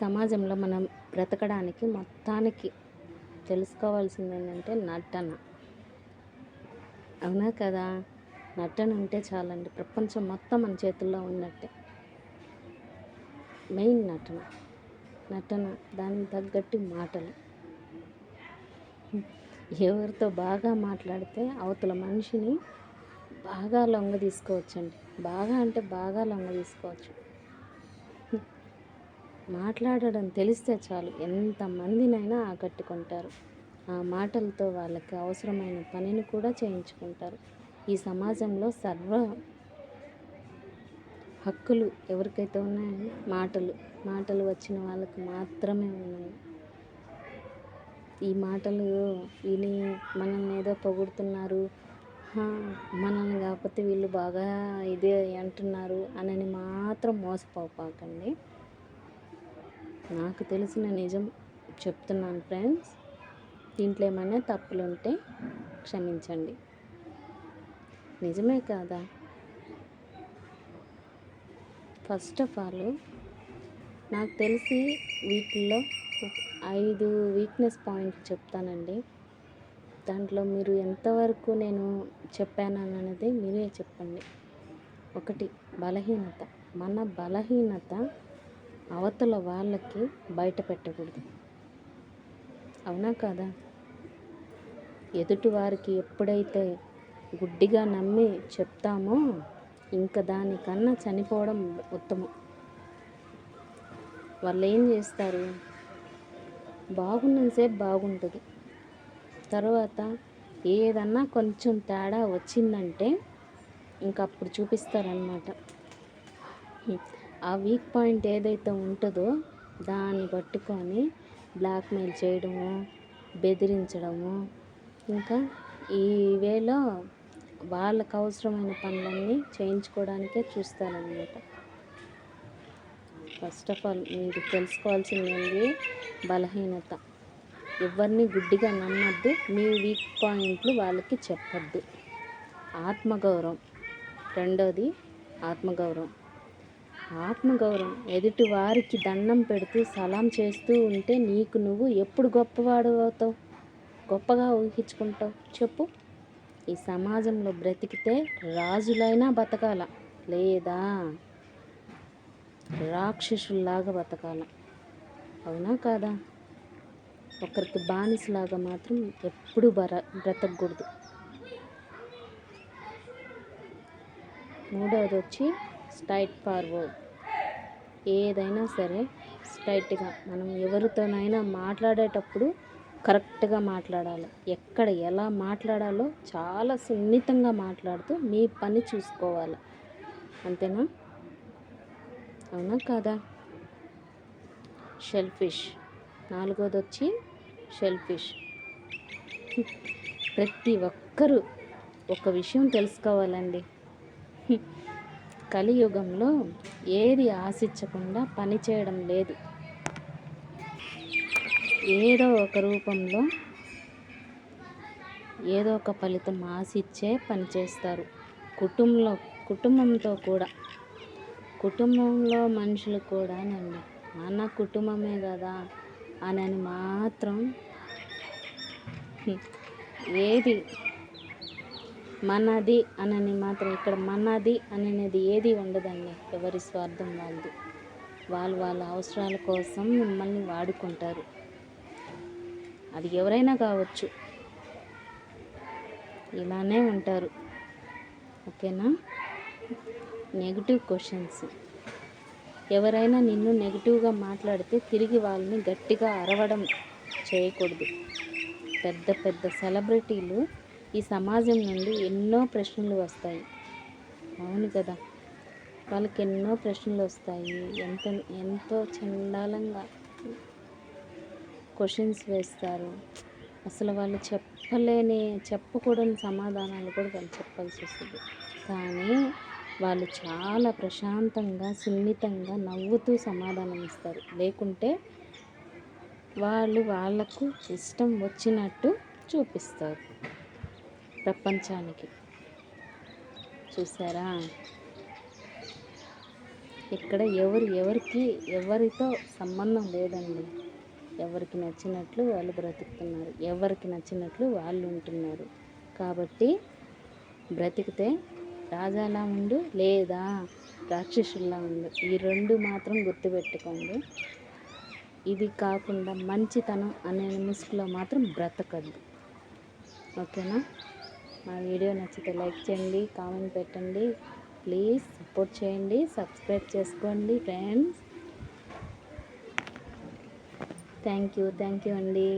సమాజంలో మనం బ్రతకడానికి మొత్తానికి తెలుసుకోవాల్సింది ఏంటంటే నటన. అవునా కదా? నటన ఉంటే చాలండి. ప్రపంచం మొత్తం మన చేతుల్లో ఉన్నట్టే. మెయిన్ నటన. నటన దానికి తగ్గట్టు మాటలు. ఎవరితో బాగా మాట్లాడితే అవతల మనిషిని బాగా లొంగ తీసుకోవచ్చండి. బాగా అంటే బాగా లొంగ తీసుకోవచ్చు. మాట్లాడడం తెలిస్తే చాలు ఎంతమందినైనా ఆకట్టుకుంటారు. ఆ మాటలతో వాళ్ళకి అవసరమైన పనిని కూడా చేయించుకుంటారు. ఈ సమాజంలో సర్వ హక్కులు ఎవరికైతే ఉన్నాయో మాటలు మాటలు వచ్చిన వాళ్ళకి మాత్రమే ఉన్నాయి. ఈ మాటలు విని మనల్ని ఏదో పొగుడుతున్నారు. మనల్ని కాకపోతే వీళ్ళు బాగా ఇదే అంటున్నారు అని మాత్రం మోసపోపాకండి నాకు తెలిసిన నిజం చెప్తున్నాను ఫ్రెండ్స్. దీంట్లో ఏమైనా తప్పులు ఉంటే క్షమించండి. నిజమే కాదా? ఫస్ట్ ఆఫ్ ఆల్ నాకు తెలిసి వీటిల్లో ఐదు వీక్నెస్ పాయింట్ చెప్తానండి. దాంట్లో మీరు ఎంతవరకు నేను చెప్పాననేది మీరే చెప్పండి. ఒకటి బలహీనత. మన బలహీనత అవతల వాళ్ళకి బయట పెట్టకూడదు. అవునా కాదా? ఎదుటి వారికి ఎప్పుడైతే గుడ్డిగా నమ్మి చెప్తామో ఇంకా దానికన్నా చనిపోవడం ఉత్తమం. వాళ్ళు ఏం చేస్తారు బాగున్నంతసేపు బాగుంటుంది తర్వాత ఏదన్నా కొంచెం తేడా వచ్చిందంటే ఇంక అప్పుడు చూపిస్తారనమాట ఆ వీక్ పాయింట్ ఏదైతే ఉంటుందో దాన్ని పట్టుకొని బ్లాక్మెయిల్ చేయడము బెదిరించడము. ఇంకా ఈ వేలో వాళ్ళకు అవసరమైన పనులన్నీ చేయించుకోవడానికే చూస్తారనమాట ఫస్ట్ ఆఫ్ ఆల్ మీరు తెలుసుకోవాల్సింది ఏంటి? బలహీనత. ఎవరిని గుడ్డిగా నమ్మద్దు మీ వీక్ పాయింట్లు వాళ్ళకి చెప్పద్దు. ఆత్మగౌరవం. రెండోది ఆత్మగౌరవం. ఆత్మగౌరవం. ఎదుటి వారికి దండం పెడుతూ సలాం చేస్తూ ఉంటే నీకు నువ్వు ఎప్పుడు గొప్పవాడు అవుతావు గొప్పగా ఊహించుకుంటావు? చెప్పు. ఈ సమాజంలో బ్రతికితే రాజులైనా బతకాల. లేదా రాక్షసుల్లాగా బతకాల. అవునా కాదా? ఒకరికి బానిసలాగా మాత్రం ఎప్పుడు బర బ్రతకూడదు మూడవది వచ్చి స్ట్రైట్ ఫార్వర్డ్ ఏదైనా సరే స్ట్రైట్గా మనం ఎవరితోనైనా మాట్లాడేటప్పుడు కరెక్ట్గా మాట్లాడాలి. ఎక్కడ ఎలా మాట్లాడాలో చాలా సున్నితంగా మాట్లాడుతూ మీ పని చూసుకోవాలి. అంతేనా? అవునా కాదా? షెల్ఫిష్. నాలుగోది వచ్చి షెల్ఫిష్. ప్రతి ఒక్కరూ ఒక విషయం తెలుసుకోవాలండి. కలియుగంలో ఏది ఆశించకుండా పని చేయడం లేదు. ఏదో ఒక రూపంలో ఏదో ఒక ఫలితం ఆశిచ్చే పని చేస్తారు. కుటుంబంలో కుటుంబంతో కూడా. కుటుంబంలో మనుషులు కూడానండి మన కుటుంబమే కదా అని అని మాత్రం ఏది మనది అనని మాత్రం ఇక్కడ మనది అనేది ఏది ఉండదండి. ఎవరి స్వార్థం వాళ్ళది. వాళ్ళు వాళ్ళ అవసరాల కోసం మిమ్మల్ని వాడుకుంటారు. అది ఎవరైనా కావచ్చు. ఇలానే ఉంటారు. ఓకేనా? నెగిటివ్ క్వశ్చన్స్ ఎవరైనా నిన్ను నెగిటివ్గా మాట్లాడితే తిరిగి వాళ్ళని గట్టిగా అరవడం చేయకూడదు. పెద్ద పెద్ద సెలబ్రిటీలు ఈ సమాజం నుండి ఎన్నో ప్రశ్నలు వస్తాయి. అవును కదా. వాళ్ళకి ఎన్నో ప్రశ్నలు వస్తాయి. ఎంత ఎంతో చండాలంగా క్వశ్చన్స్ వేస్తారు. అసలు వాళ్ళు చెప్పలేని చెప్పకూడని సమాధానాలు కూడా వాళ్ళు చెప్పాల్సి వస్తుంది. కానీ వాళ్ళు చాలా ప్రశాంతంగా సున్నితంగా నవ్వుతూ సమాధానం ఇస్తారు. లేకుంటే వాళ్ళు వాళ్ళకు ఇష్టం వచ్చినట్టు చూపిస్తారు. ప్రపంచానికి. చూసారా ఇక్కడ ఎవరు ఎవరికి ఎవరితో సంబంధం లేదండి. ఎవరికి నచ్చినట్లు వాళ్ళు బ్రతుకుతున్నారు. ఎవరికి నచ్చినట్లు వాళ్ళు ఉంటున్నారు. కాబట్టి బ్రతికితే రాజాలా ఉండు లేదా రాక్షసుల్లా ఉండు. ఈ రెండు మాత్రం గుర్తుపెట్టుకోండి. ఇది కాకుండా మంచితనం అనే ముసుగులో మాత్రం బ్రతకద్దు. ఓకేనా? మా వీడియో నచ్చితే లైక్ చేయండి కామెంట్ పెట్టండి. ప్లీజ్ సపోర్ట్ చేయండి సబ్స్క్రైబ్ చేసుకోండి friends. Thank you thank you అండి.